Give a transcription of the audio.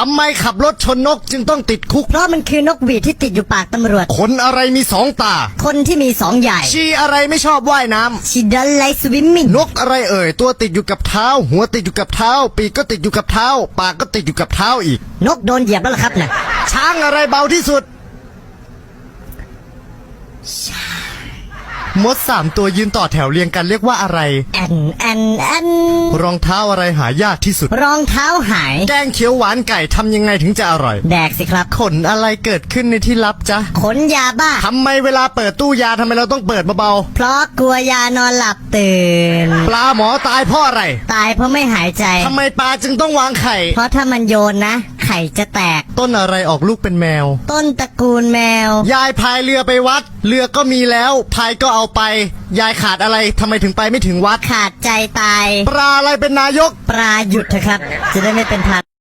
ทำไมขับรถชนนกจึงต้องติดคุก เพราะมันคือนกหวีดที่ติดอยู่ปากตำรวจ คนอะไรมีสองตา คนที่มีสองใหญ่ ชีอะไรไม่ชอบว่ายน้ำ she doesn't like swimming นกอะไรเอ่ย ตัวติดอยู่กับเท้า หัวติดอยู่กับเท้า ปีกก็ติดอยู่กับเท้า ปากก็ติดอยู่กับเท้าอีก นกโดนเหยียบแล้วล่ะครับน่ะช้างอะไรเบาที่สุด มดสามตัวยืนต่อแถวเรียงกันเรียกว่าอะไร แอนแอนแอนรองเท้าอะไรหายากที่สุด รองเท้าหาย แกงเขียวหวานไก่ทำยังไงถึงจะอร่อย แดกสิครับ ขนอะไรเกิดขึ้นในที่ลับจ๊ะขนยาบ้า ทำไมเวลาเปิดตู้ยาทำไมเราต้องเปิดเบาเพราะกลัวยานอนหลับตื่น ๆ ปลาหมอตายเพราะอะไร ตายเพราะไม่หายใจ ทำไมปลาจึงต้องวางไข่ เพราะถ้ามันโยนนะ ไข่จะแตก ต้นอะไรออกลูกเป็นแมว ต้นตระกูลแมว ยายพายเรือไปวัด เรือก็มีแล้ว พายก็เอาไป ยายขาดอะไรทำไมถึงไปไม่ถึงวัด ขาดใจตาย ปลาอะไรเป็นนายก ปลาหยุดเถอะครับ จะได้ไม่เป็นพัน